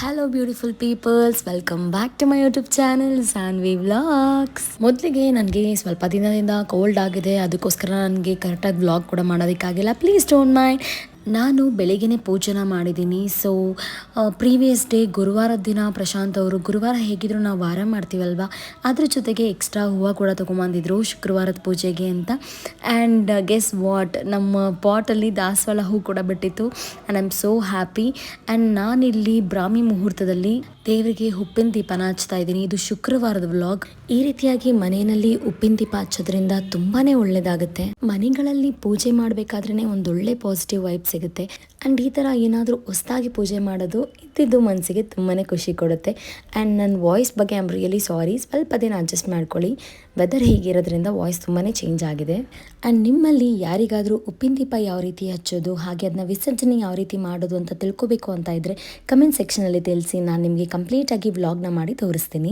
Hello beautiful peoples welcome back to my YouTube channel Saanvi vlogs ಮೊದಲಿಗೆ ನನಗೆ ಸ್ವಲ್ಪ ದಿನದಿಂದ ಕೋಲ್ಡ್ ಆಗಿದೆ. ಅದಕ್ಕೋಸ್ಕರ ನನಗೆ ಕರೆಕ್ಟಾಗಿ ವ್ಲಾಗ್ ಕೂಡ ಮಾಡೋದಕ್ಕಾಗಿಲ್ಲ. ಪ್ಲೀಸ್ ಡೋಂಟ್ ಮೈಂಡ್ ನಾನು ಬೆಳಿಗ್ಗೆನೇ ಪೂಜನ ಮಾಡಿದ್ದೀನಿ. ಸೊ ಪ್ರೀವಿಯಸ್ ಡೇ ಗುರುವಾರದ ದಿನ ಪ್ರಶಾಂತ್ ಅವರು, ಗುರುವಾರ ಹೇಗಿದ್ರು ನಾವು ವಾರ ಮಾಡ್ತೀವಲ್ವ? ಅದ್ರ ಜೊತೆಗೆ ಎಕ್ಸ್ಟ್ರಾ ಹೂವು ಕೂಡ ತೊಗೊಂಬಂದಿದ್ರು ಶುಕ್ರವಾರದ ಪೂಜೆಗೆ ಅಂತ. ಆ್ಯಂಡ್ ಗೆಸ್ ವಾಟ್ ನಮ್ಮ ಪಾಟಲ್ಲಿ ದಾಸವಾಳ ಹೂ ಕೂಡ ಬಿಟ್ಟಿತ್ತು. And I am so happy and ನಾನಿಲ್ಲಿ ಬ್ರಾಹ್ಮಿ ಮುಹೂರ್ತದಲ್ಲಿ ದೇವರಿಗೆ ಉಪ್ಪಿನ ದೀಪನ ಹಚ್ತಾ ಇದ್ದೀನಿ. ಇದು ಶುಕ್ರವಾರದ ವ್ಲಾಗ್. ಈ ರೀತಿಯಾಗಿ ಮನೆಯಲ್ಲಿ ಉಪ್ಪಿನ ದೀಪ ಹಚ್ಚೋದ್ರಿಂದ ತುಂಬಾನೇ ಒಳ್ಳೇದಾಗುತ್ತೆ. ಮನೆಗಳಲ್ಲಿ ಪೂಜೆ ಮಾಡಬೇಕಾದ್ರೇ ಒಂದೊಳ್ಳೆ ಪಾಸಿಟಿವ್ ವೈಬ್ ಸಿಗುತ್ತೆ. ಆ್ಯಂಡ್ ಈ ಥರ ಏನಾದರೂ ಹೊಸದಾಗಿ ಪೂಜೆ ಮಾಡೋದು ಇದ್ದಿದ್ದು ಮನಸ್ಸಿಗೆ ತುಂಬಾ ಖುಷಿ ಕೊಡುತ್ತೆ. ಆ್ಯಂಡ್ ನನ್ನ ವಾಯ್ಸ್ ಬಗ್ಗೆ ಆಮ್ ರಿಯಲಿ ಸಾರಿ ಸ್ವಲ್ಪ ದಿನ ಅಡ್ಜಸ್ಟ್ ಮಾಡ್ಕೊಳ್ಳಿ. ವೆದರ್ ಹೀಗಿರೋದ್ರಿಂದ ವಾಯ್ಸ್ ತುಂಬಾ ಚೇಂಜ್ ಆಗಿದೆ. ಆ್ಯಂಡ್ ನಿಮ್ಮಲ್ಲಿ ಯಾರಿಗಾದರೂ ಉಪ್ಪಿನ ದೀಪ ಯಾವ ರೀತಿ ಹಚ್ಚೋದು, ಹಾಗೆ ಅದನ್ನ ವಿಸರ್ಜನೆ ಯಾವ ರೀತಿ ಮಾಡೋದು ಅಂತ ತಿಳ್ಕೊಬೇಕು ಅಂತ ಇದ್ದರೆ ಕಮೆಂಟ್ ಸೆಕ್ಷನಲ್ಲಿ ತಿಳಿಸಿ. ನಾನು ನಿಮಗೆ ಕಂಪ್ಲೀಟಾಗಿ ವ್ಲಾಗ್ನ ಮಾಡಿ ತೋರಿಸ್ತೀನಿ.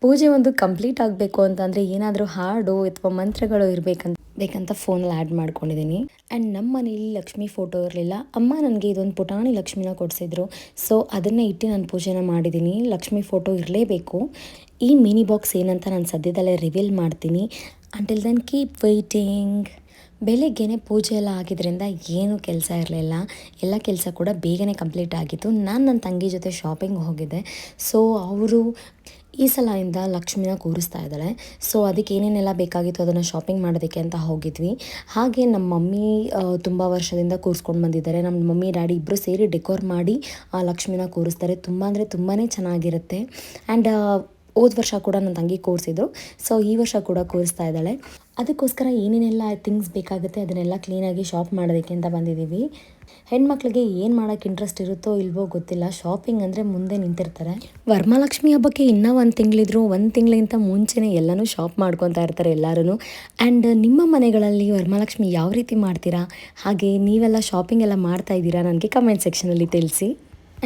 ಪೂಜೆ ಒಂದು ಕಂಪ್ಲೀಟ್ ಆಗಬೇಕು ಅಂತಂದರೆ ಏನಾದರೂ ಹಾಡು ಅಥವಾ ಮಂತ್ರಗಳು ಇರಬೇಕಂತ ಬೇಕಂತ ಫೋನಲ್ಲಿ ಆ್ಯಡ್ ಮಾಡ್ಕೊಂಡಿದ್ದೀನಿ. ಆ್ಯಂಡ್ ನಮ್ಮ ಮನೇಲಿ ಲಕ್ಷ್ಮಿ ಫೋಟೋ ಇರಲಿಲ್ಲ. ಅಮ್ಮ ನನಗೆ ಇದೊಂದು ಪುಟಾಣಿ ಲಕ್ಷ್ಮಿನ ಕೊಡಿಸಿದ್ರು. ಸೊ, ಅದನ್ನೇ ಇಟ್ಟು ನಾನು ಪೂಜೆನ ಮಾಡಿದ್ದೀನಿ. ಲಕ್ಷ್ಮಿ ಫೋಟೋ ಇರಲೇಬೇಕು. ಈ ಮಿನಿ ಬಾಕ್ಸ್ ಏನಂತ ನಾನು ಸದ್ಯದಲ್ಲೇ ರಿವೀಲ್ ಮಾಡ್ತೀನಿ. ಅಂಟಿಲ್ ದೆನ್ ಕೀಪ್ ವೈಟಿಂಗ್ ಬೆಳಿಗ್ಗೆನೆ ಪೂಜೆ ಎಲ್ಲ ಆಗಿದ್ದರಿಂದ ಏನೂ ಕೆಲಸ ಇರಲಿಲ್ಲ. ಎಲ್ಲ ಕೆಲಸ ಕೂಡ ಬೇಗನೆ ಕಂಪ್ಲೀಟ್ ಆಗಿತ್ತು. ನಾನು ನನ್ನ ತಂಗಿ ಜೊತೆ ಶಾಪಿಂಗ್ ಹೋಗಿದ್ದೆ. ಸೊ ಅವರು ಈ ಸಲದಿಂದ ಲಕ್ಷ್ಮಿನ ಕೂರಿಸ್ತಾ ಇದ್ದಾಳೆ. ಸೊ ಅದಕ್ಕೆ ಏನೇನೆಲ್ಲ ಬೇಕಾಗಿತ್ತು ಅದನ್ನು ಶಾಪಿಂಗ್ ಮಾಡೋದಕ್ಕೆ ಅಂತ ಹೋಗಿದ್ವಿ. ಹಾಗೆ ನಮ್ಮ ಮಮ್ಮಿ ತುಂಬ ವರ್ಷದಿಂದ ಕೂರಿಸ್ಕೊಂಡು ಬಂದಿದ್ದಾರೆ. ನಮ್ಮ ಮಮ್ಮಿ, ಡ್ಯಾಡಿ ಇಬ್ಬರು ಸೇರಿ ಡೆಕೋರ್ ಮಾಡಿ ಆ ಲಕ್ಷ್ಮಿನ ಕೂರಿಸ್ತಾರೆ. ತುಂಬ ಅಂದರೆ ತುಂಬಾ ಚೆನ್ನಾಗಿರುತ್ತೆ. ಆ್ಯಂಡ್ ಹೋದ ವರ್ಷ ಕೂಡ ನನ್ನ ತಂಗಿ ಕೂರಿಸಿದ್ರು. ಸೊ ಈ ವರ್ಷ ಕೂಡ ಕೂರಿಸ್ತಾ ಇದ್ದಾಳೆ. ಅದಕ್ಕೋಸ್ಕರ ಏನೇನೆಲ್ಲ ಥಿಂಗ್ಸ್ ಬೇಕಾಗುತ್ತೆ ಅದನ್ನೆಲ್ಲ ಕ್ಲೀನಾಗಿ ಶಾಪ್ ಮಾಡೋದಕ್ಕೆ ಅಂತ ಬಂದಿದ್ದೀವಿ. ಹೆಣ್ಮಕ್ಳಿಗೆ ಏನು ಮಾಡೋಕ್ಕೆ ಇಂಟ್ರೆಸ್ಟ್ ಇರುತ್ತೋ ಇಲ್ವೋ ಗೊತ್ತಿಲ್ಲ. ಶಾಪಿಂಗ್ ಅಂದರೆ ಮುಂದೆ ನಿಂತಿರ್ತಾರೆ. ವರಮಹಾಲಕ್ಷ್ಮಿ ಹಬ್ಬಕ್ಕೆ ಇನ್ನೂ ಒಂದು ತಿಂಗಳಿದ್ರು, ಒಂದು ತಿಂಗಳಿಗಿಂತ ಮುಂಚೆನೇ ಎಲ್ಲನೂ ಶಾಪ್ ಮಾಡ್ಕೊತಾ ಇರ್ತಾರೆ ಎಲ್ಲರೂ ಆ್ಯಂಡ್ ನಿಮ್ಮ ಮನೆಗಳಲ್ಲಿ ವರಮಹಾಲಕ್ಷ್ಮಿ ಯಾವ ರೀತಿ ಮಾಡ್ತೀರಾ? ಹಾಗೆ ನೀವೆಲ್ಲ ಶಾಪಿಂಗ್ ಎಲ್ಲ ಮಾಡ್ತಾ ಇದ್ದೀರಾ? ನನಗೆ ಕಮೆಂಟ್ ಸೆಕ್ಷನಲ್ಲಿ ತಿಳಿಸಿ.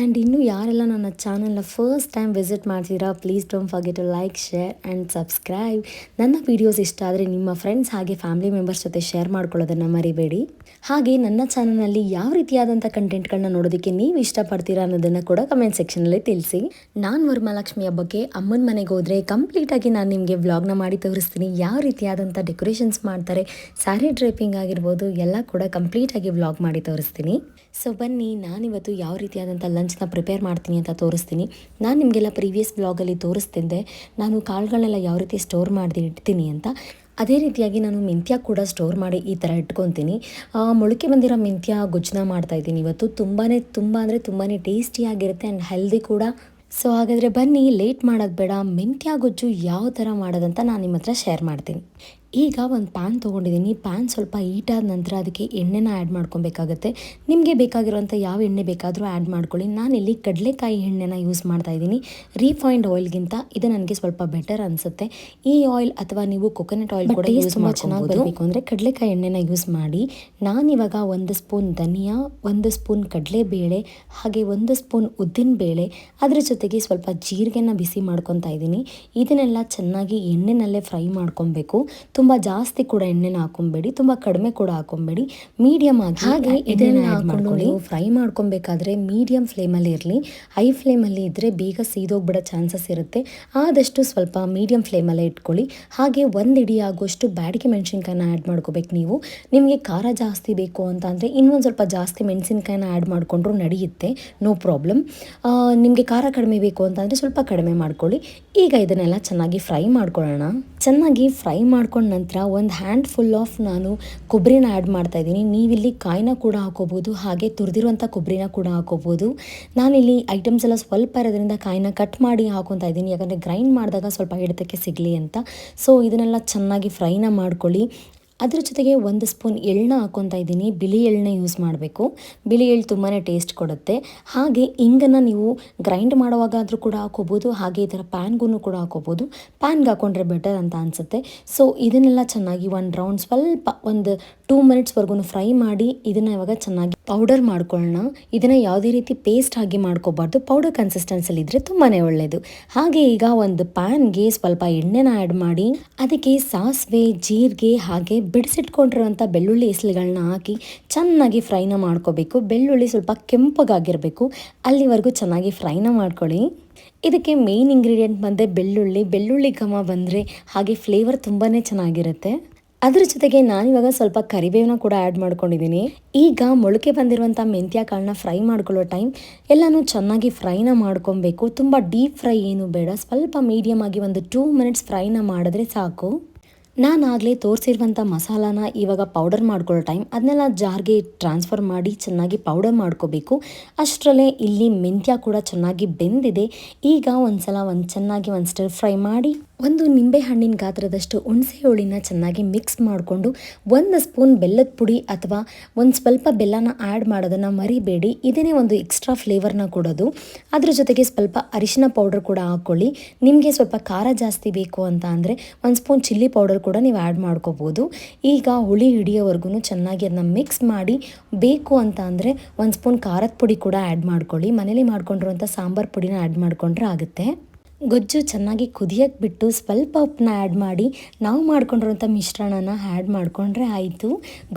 ಆ್ಯಂಡ್ ಇನ್ನು ಯಾರೆಲ್ಲ ನನ್ನ ಚಾನಲ್ನ ಫಸ್ಟ್ ಟೈಮ್ ವಿಸಿಟ್ ಮಾಡ್ತೀರಾ please don't forget to like share and subscribe ನನ್ನ ವೀಡಿಯೋಸ್ ಇಷ್ಟ ಆದರೆ ನಿಮ್ಮ ಫ್ರೆಂಡ್ಸ್ ಹಾಗೆ ಫ್ಯಾಮಿಲಿ ಮೆಂಬರ್ಸ್ ಜೊತೆ ಶೇರ್ ಮಾಡ್ಕೊಳ್ಳೋದನ್ನು ಮರಿಬೇಡಿ. ಹಾಗೆ ನನ್ನ ಚಾನಲ್ನಲ್ಲಿ ಯಾವ ರೀತಿಯಾದಂಥ ಕಂಟೆಂಟ್ಗಳನ್ನ ನೋಡೋದಕ್ಕೆ ನೀವು ಇಷ್ಟಪಡ್ತೀರಾ ಅನ್ನೋದನ್ನು ಕೂಡ ಕಮೆಂಟ್ ಸೆಕ್ಷನಲ್ಲಿ ತಿಳಿಸಿ. ನಾನು ವರಮಹಾಲಕ್ಷ್ಮಿ ಹಬ್ಬಕ್ಕೆ ಅಮ್ಮನ ಮನೆಗೆ ಹೋದರೆ ಕಂಪ್ಲೀಟಾಗಿ ನಾನು ನಿಮಗೆ ವ್ಲಾಗ್ನ ಮಾಡಿ ತೋರಿಸ್ತೀನಿ. ಯಾವ ರೀತಿಯಾದಂಥ ಡೆಕೋರೇಷನ್ಸ್ ಮಾಡ್ತಾರೆ ಸ್ಯಾರಿ ಡ್ರೈಪಿಂಗ್ ಆಗಿರ್ಬೋದು, ಎಲ್ಲ ಕೂಡ ಕಂಪ್ಲೀಟಾಗಿ ವ್ಲಾಗ್ ಮಾಡಿ ತೋರಿಸ್ತೀನಿ. ಸೊ ಬನ್ನಿ, ನಾನಿವತ್ತು ಯಾವ ರೀತಿಯಾದಂಥ ಲಂಚ್ನ ಪ್ರಿಪೇರ್ ಮಾಡ್ತೀನಿ ಅಂತ ತೋರಿಸ್ತೀನಿ. ನಾನು ನಿಮಗೆಲ್ಲ ಪ್ರೀವಿಯಸ್ ಬ್ಲಾಗಲ್ಲಿ ತೋರಿಸ್ತಿದ್ದೆ. ನಾನು ಕಾಳುಗಳನ್ನೆಲ್ಲ ಯಾವ ರೀತಿ ಸ್ಟೋರ್ ಮಾಡಿ ಇಡ್ತೀನಿ ಅಂತ. ಅದೇ ರೀತಿಯಾಗಿ ನಾನು ಮೆಂತ್ಯ ಕೂಡ ಸ್ಟೋರ್ ಮಾಡಿ ಈ ಥರ ಇಟ್ಕೊತೀನಿ. ಮೊಳಕೆ ಬಂದಿರೋ ಮೆಂತ್ಯ ಗೊಜ್ಜನ್ನ ಮಾಡ್ತಾಯಿದ್ದೀನಿ ಇವತ್ತು. ತುಂಬಾ ತುಂಬ ಅಂದರೆ ತುಂಬಾ ಟೇಸ್ಟಿಯಾಗಿರುತ್ತೆ ಆ್ಯಂಡ್ ಹೆಲ್ದಿ ಕೂಡ. ಸೊ ಹಾಗಾದರೆ ಬನ್ನಿ ಲೇಟ್ ಮಾಡೋದು ಬೇಡ. ಮೆಂತ್ಯ ಗೊಜ್ಜು ಯಾವ ಥರ ಮಾಡೋದಂತ ನಾನು ನಿಮ್ಮ ಹತ್ರ ಶೇರ್ ಮಾಡ್ತೀನಿ. ಈಗ ಒಂದು ಪ್ಯಾನ್ ತೊಗೊಂಡಿದ್ದೀನಿ. ಪ್ಯಾನ್ ಸ್ವಲ್ಪ ಹೀಟಾದ ನಂತರ ಅದಕ್ಕೆ ಎಣ್ಣೆನ ಆ್ಯಡ್ ಮಾಡ್ಕೊಬೇಕಾಗತ್ತೆ. ನಿಮಗೆ ಬೇಕಾಗಿರೋಂಥ ಯಾವ ಎಣ್ಣೆ ಬೇಕಾದರೂ ಆ್ಯಡ್ ಮಾಡ್ಕೊಳ್ಳಿ. ನಾನಿಲ್ಲಿ ಕಡಲೆಕಾಯಿ ಎಣ್ಣೆನ ಯೂಸ್ ಮಾಡ್ತಾ ಇದ್ದೀನಿ. ರೀಫೈನ್ಡ್ ಆಯಿಲ್ಗಿಂತ ಇದು ನನಗೆ ಸ್ವಲ್ಪ ಬೆಟರ್ ಅನಿಸುತ್ತೆ. ಈ ಆಯಿಲ್ ಅಥವಾ ನೀವು ಕೊಕೊನಟ್ ಆಯಿಲ್ ಕೂಡ ಯೂಸ್ ತುಂಬ ಚೆನ್ನಾಗಿ ಬರಬೇಕು ಅಂದರೆ ಕಡಲೆಕಾಯಿ ಎಣ್ಣೆನ ಯೂಸ್ ಮಾಡಿ. ನಾನಿವಾಗ ಒಂದು ಸ್ಪೂನ್ ಧನಿಯಾ ಒಂದು ಸ್ಪೂನ್ ಕಡಲೆಬೇಳೆ ಹಾಗೆ ಒಂದು ಸ್ಪೂನ್ ಉದ್ದಿನ ಬೇಳೆ ಅದರ ಜೊತೆಗೆ ಸ್ವಲ್ಪ ಜೀರಿಗೆನ ಬಿಸಿ ಮಾಡ್ಕೊತಾ ಇದ್ದೀನಿ. ಇದನ್ನೆಲ್ಲ ಚೆನ್ನಾಗಿ ಎಣ್ಣೆನಲ್ಲೇ ಫ್ರೈ ಮಾಡ್ಕೊಬೇಕು. ತುಂಬ ಜಾಸ್ತಿ ಕೂಡ ಎಣ್ಣೆನ ಹಾಕೊಬೇಡಿ ತುಂಬ ಕಡಿಮೆ ಕೂಡ ಹಾಕೊಬೇಡಿ. ಮೀಡಿಯಮ್ ಆಗಿ ಹಾಗೆ ಇದನ್ನ ಹಾಕೊಂಡು ಫ್ರೈ ಮಾಡ್ಕೊಬೇಕಾದ್ರೆ ಮೀಡಿಯಂ ಫ್ಲೇಮಲ್ಲಿ ಇರಲಿ. ಹೈ ಫ್ಲೇಮಲ್ಲಿ ಇದ್ದರೆ ಬೇಗ ಸೀದೋಗ್ಬಿಡೋ ಚಾನ್ಸಸ್ ಇರುತ್ತೆ. ಆದಷ್ಟು ಸ್ವಲ್ಪ ಮೀಡಿಯಂ ಫ್ಲೇಮಲ್ಲೇ ಇಟ್ಕೊಳ್ಳಿ. ಹಾಗೆ ಒಂದು ಇಡಿ ಆಗುವಷ್ಟು ಬ್ಯಾಡಿಗೆ ಮೆಣಸಿನ್ಕಾಯಿನ ಆ್ಯಡ್ ಮಾಡ್ಕೋಬೇಕು ನೀವು. ನಿಮಗೆ ಖಾರ ಜಾಸ್ತಿ ಬೇಕು ಅಂತ ಅಂದರೆ ಇನ್ನೊಂದು ಸ್ವಲ್ಪ ಜಾಸ್ತಿ ಮೆಣಸಿನ್ಕಾಯಿನ ಆ್ಯಡ್ ಮಾಡಿಕೊಂಡ್ರು ನಡೆಯುತ್ತೆ. ನೋ ಪ್ರಾಬ್ಲಮ್ ನಿಮಗೆ ಖಾರ ಕಡಿಮೆ ಬೇಕು ಅಂತಂದರೆ ಸ್ವಲ್ಪ ಕಡಿಮೆ ಮಾಡ್ಕೊಳ್ಳಿ. ಈಗ ಇದನ್ನೆಲ್ಲ ಚೆನ್ನಾಗಿ ಫ್ರೈ ಮಾಡ್ಕೊಳ್ಳೋಣ. ಚೆನ್ನಾಗಿ ಫ್ರೈ ಮಾಡ್ಕೊಂಡ ನಂತರ ಒಂದು ಹ್ಯಾಂಡ್ ಫುಲ್ ಆಫ್ ನಾನು ಕೊಬ್ಬರಿನ ಆ್ಯಡ್ ಮಾಡ್ತಾ ಇದ್ದೀನಿ. ನೀವಿಲ್ಲಿ ಕಾಯಿನ ಕೂಡ ಹಾಕೋಬೋದು, ಹಾಗೆ ತುರಿದಿರುವಂಥ ಕೊಬ್ಬರಿನ ಕೂಡ ಹಾಕೋಬೋದು. ನಾನಿಲ್ಲಿ ಐಟಮ್ಸ್ ಎಲ್ಲ ಸ್ವಲ್ಪ ಇರೋದ್ರಿಂದ ಕಾಯಿನ ಕಟ್ ಮಾಡಿ ಹಾಕೊತಾ ಇದ್ದೀನಿ. ಯಾಕಂದರೆ ಗ್ರೈಂಡ್ ಮಾಡಿದಾಗ ಸ್ವಲ್ಪ ಹಿಡಿತಕ್ಕೆ ಸಿಗಲಿ ಅಂತ. ಸೊ ಇದನ್ನೆಲ್ಲ ಚೆನ್ನಾಗಿ ಫ್ರೈನ ಮಾಡ್ಕೊಳ್ಳಿ. ಅದ್ರ ಜೊತೆಗೆ ಒಂದು ಸ್ಪೂನ್ ಎಳ್ಳನ್ನ ಹಾಕೊತಾ ಇದ್ದೀನಿ. ಬಿಳಿ ಎಳ್ಳನ್ನ ಯೂಸ್ ಮಾಡಬೇಕು. ಬಿಳಿ ಎಳ್ಳು ತುಂಬಾ ಟೇಸ್ಟ್ ಕೊಡುತ್ತೆ. ಹಾಗೆ ಇಂಗನ್ನು ನೀವು ಗ್ರೈಂಡ್ ಮಾಡುವಾಗಾದರೂ ಕೂಡ ಹಾಕೋಬೋದು. ಹಾಗೆ ಈ ಥರ ಪ್ಯಾನ್ಗೂ ಕೂಡ ಹಾಕೋಬೋದು. ಪ್ಯಾನ್ಗೆ ಹಾಕೊಂಡ್ರೆ ಬೆಟರ್ ಅಂತ ಅನಿಸುತ್ತೆ. ಸೊ ಇದನ್ನೆಲ್ಲ ಚೆನ್ನಾಗಿ ಒಂದು ರೌಂಡ್ ಸ್ವಲ್ಪ ಒಂದು ಟೂ ಮಿನಿಟ್ಸ್ವರೆಗೂ ಫ್ರೈ ಮಾಡಿ ಇದನ್ನು ಇವಾಗ ಚೆನ್ನಾಗಿ ಪೌಡರ್ ಮಾಡ್ಕೊಳ್ಳೋಣ ಇದನ್ನು ಯಾವುದೇ ರೀತಿ ಪೇಸ್ಟ್ ಆಗಿ ಮಾಡ್ಕೋಬಾರ್ದು. ಪೌಡರ್ ಕನ್ಸಿಸ್ಟೆನ್ಸಲ್ಲಿ ಇದ್ದರೆ ತುಂಬಾ ಒಳ್ಳೆಯದು ಹಾಗೆ ಈಗ ಒಂದು ಪ್ಯಾನ್ಗೆ ಸ್ವಲ್ಪ ಎಣ್ಣೆನ ಆ್ಯಡ್ ಮಾಡಿ, ಅದಕ್ಕೆ ಸಾಸಿವೆ, ಜೀರಿಗೆ ಹಾಗೆ ಬಿಡಿಸಿಟ್ಕೊಂಡಿರುವಂಥ ಬೆಳ್ಳುಳ್ಳಿ ಎಸಳುಗಳನ್ನ ಹಾಕಿ ಚೆನ್ನಾಗಿ ಫ್ರೈನ ಮಾಡ್ಕೋಬೇಕು. ಬೆಳ್ಳುಳ್ಳಿ ಸ್ವಲ್ಪ ಕೆಂಪಗಾಗಿರಬೇಕು ಅಲ್ಲಿವರೆಗೂ ಚೆನ್ನಾಗಿ ಫ್ರೈನ ಮಾಡ್ಕೊಳ್ಳಿ. ಇದಕ್ಕೆ ಮೇಯ್ನ್ ಇಂಗ್ರೀಡಿಯೆಂಟ್ ಬಂದರೆ ಬೆಳ್ಳುಳ್ಳಿ. ಬೆಳ್ಳುಳ್ಳಿ ಘಮ ಬಂದರೆ ಹಾಗೆ ಫ್ಲೇವರ್ ತುಂಬಾ ಚೆನ್ನಾಗಿರುತ್ತೆ. ಅದರ ಜೊತೆಗೆ ನಾನಿವಾಗ ಸ್ವಲ್ಪ ಕರಿಬೇವನ್ನ ಕೂಡ ಆ್ಯಡ್ ಮಾಡ್ಕೊಂಡಿದ್ದೀನಿ. ಈಗ ಮೊಳಕೆ ಬಂದಿರುವಂಥ ಮೆಂತ್ಯ ಕಾಳನ್ನ ಫ್ರೈ ಮಾಡ್ಕೊಳ್ಳೋ ಟೈಮ್ ಎಲ್ಲನೂ ಚೆನ್ನಾಗಿ ಫ್ರೈನ ಮಾಡ್ಕೊಬೇಕು. ತುಂಬ ಡೀಪ್ ಫ್ರೈ ಏನು ಬೇಡ. ಸ್ವಲ್ಪ ಮೀಡಿಯಮ್ ಆಗಿ ಒಂದು ಟೂ ಮಿನಿಟ್ಸ್ ಫ್ರೈನ ಮಾಡಿದ್ರೆ ಸಾಕು. ನಾನು ಆಗಲೇ ತೋರಿಸಿರುವಂಥ ಮಸಾಲಾನ ಇವಾಗ ಪೌಡರ್ ಮಾಡ್ಕೊಳ್ಳೋ ಟೈಮ್ ಅದನ್ನೆಲ್ಲ ಜಾರ್ಗೆ ಟ್ರಾನ್ಸ್ಫರ್ ಮಾಡಿ ಚೆನ್ನಾಗಿ ಪೌಡರ್ ಮಾಡ್ಕೋಬೇಕು. ಅಷ್ಟರಲ್ಲೇ ಇಲ್ಲಿ ಮೆಂತ್ಯ ಕೂಡ ಚೆನ್ನಾಗಿ ಬೆಂದಿದೆ. ಈಗ ಒಂದ್ಸಲ ಒಂದು ಚೆನ್ನಾಗಿ ಒಂದು ಸ್ಟರ್ ಫ್ರೈ ಮಾಡಿ, ಒಂದು ನಿಂಬೆ ಹಣ್ಣಿನ ಗಾತ್ರದಷ್ಟು ಹುಣಸೆ ಹುಳಿನ ಚೆನ್ನಾಗಿ ಮಿಕ್ಸ್ ಮಾಡಿಕೊಂಡು, ಒಂದು ಸ್ಪೂನ್ ಬೆಲ್ಲದ ಪುಡಿ ಅಥವಾ ಒಂದು ಸ್ವಲ್ಪ ಬೆಲ್ಲನ ಆ್ಯಡ್ ಮಾಡೋದನ್ನು ಮರಿಬೇಡಿ. ಇದನ್ನೇ ಒಂದು ಎಕ್ಸ್ಟ್ರಾ ಫ್ಲೇವರ್ನ ಕೊಡೋದು. ಅದ್ರ ಜೊತೆಗೆ ಸ್ವಲ್ಪ ಅರಿಶಿನ ಪೌಡರ್ ಕೂಡ ಹಾಕ್ಕೊಳ್ಳಿ. ನಿಮಗೆ ಸ್ವಲ್ಪ ಖಾರ ಜಾಸ್ತಿ ಬೇಕು ಅಂತ ಅಂದರೆ, ಒಂದು ಸ್ಪೂನ್ ಚಿಲ್ಲಿ ಪೌಡರ್ ಕೂಡ ನೀವು ಆ್ಯಡ್ ಮಾಡ್ಕೋಬೋದು. ಈಗ ಹುಳಿ ಹಿಡಿಯೋವರೆಗೂ ಚೆನ್ನಾಗಿ ಅದನ್ನ ಮಿಕ್ಸ್ ಮಾಡಿ ಬೇಕು ಅಂತ ಅಂದರೆ ಒಂದು ಸ್ಪೂನ್ ಖಾರದ ಪುಡಿ ಕೂಡ ಆ್ಯಡ್ ಮಾಡ್ಕೊಳ್ಳಿ. ಮನೇಲಿ ಮಾಡ್ಕೊಂಡಿರುವಂಥ ಸಾಂಬಾರು ಪುಡಿನ ಆ್ಯಡ್ ಮಾಡಿಕೊಂಡ್ರೆ ಆಗುತ್ತೆ. ಗೊಜ್ಜು ಚೆನ್ನಾಗಿ ಕುದಿಯಕ್ಕೆ ಬಿಟ್ಟು ಸ್ವಲ್ಪ ಉಪ್ಪನ್ನ ಆ್ಯಡ್ ಮಾಡಿ, ನಾವು ಮಾಡ್ಕೊಂಡಿರೋಂಥ ಮಿಶ್ರಣನ ಆ್ಯಡ್ ಮಾಡಿಕೊಂಡ್ರೆ ಆಯಿತು.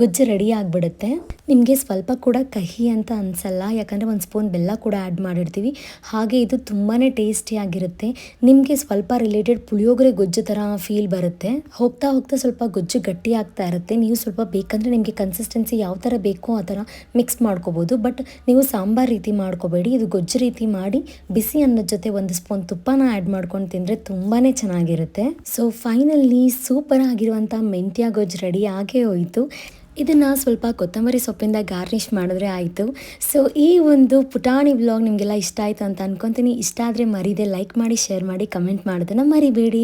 ಗೊಜ್ಜು ರೆಡಿ ಆಗಿಬಿಡುತ್ತೆ. ನಿಮಗೆ ಸ್ವಲ್ಪ ಕೂಡ ಕಹಿ ಅಂತ ಅನಿಸಲ್ಲ, ಯಾಕಂದರೆ ಒಂದು ಸ್ಪೂನ್ ಬೆಲ್ಲ ಕೂಡ ಆ್ಯಡ್ ಮಾಡಿರ್ತೀವಿ. ಹಾಗೆ ಇದು ತುಂಬಾ ಟೇಸ್ಟಿಯಾಗಿರುತ್ತೆ ನಿಮಗೆ ಸ್ವಲ್ಪ ರಿಲೇಟೆಡ್ ಪುಳಿಯೋಗರೆ ಗೊಜ್ಜು ಥರ ಫೀಲ್ ಬರುತ್ತೆ. ಹೋಗ್ತಾ ಹೋಗ್ತಾ ಸ್ವಲ್ಪ ಗೊಜ್ಜು ಗಟ್ಟಿ ಆಗ್ತಾ ಇರುತ್ತೆ. ನೀವು ಸ್ವಲ್ಪ ಬೇಕಂದರೆ ನಿಮಗೆ ಕನ್ಸಿಸ್ಟೆನ್ಸಿ ಯಾವ ಥರ ಬೇಕೋ ಆ ಥರ ಮಿಕ್ಸ್ ಮಾಡ್ಕೋಬೋದು. ಬಟ್ ನೀವು ಸಾಂಬಾರು ರೀತಿ ಮಾಡ್ಕೋಬೇಡಿ. ಇದು ಗೊಜ್ಜು ರೀತಿ ಮಾಡಿ, ಬಿಸಿ ಅನ್ನದ ಜೊತೆ ಒಂದು ಸ್ಪೂನ್ ತುಪ್ಪನ ಆ್ಯಡ್ ಮಾಡ್ಕೊಂಡು ತಿಂದರೆ ತುಂಬಾ ಚೆನ್ನಾಗಿರುತ್ತೆ. ಸೊ ಫೈನಲಿ ಸೂಪರ್ ಆಗಿರುವಂಥ ಮೆಂತ್ಯ ಗೊಜ್ಜು ರೆಡಿ ಆಗೇ ಹೋಯಿತು. ಇದನ್ನು ಸ್ವಲ್ಪ ಕೊತ್ತಂಬರಿ ಸೊಪ್ಪಿಂದ ಗಾರ್ನಿಷ್ ಮಾಡಿದ್ರೆ ಆಯಿತು. ಸೊ ಈ ಒಂದು ಪುಟಾಣಿ ಬ್ಲಾಗ್ ನಿಮಗೆಲ್ಲ ಇಷ್ಟ ಆಯಿತು ಅಂತ ಅನ್ಕೊತೀನಿ. ಇಷ್ಟ ಆದರೆ ಮರೀದೆ ಲೈಕ್ ಮಾಡಿ ಶೇರ್ ಮಾಡಿ ಕಮೆಂಟ್ ಮಾಡೋದನ್ನು ಮರಿಬೇಡಿ.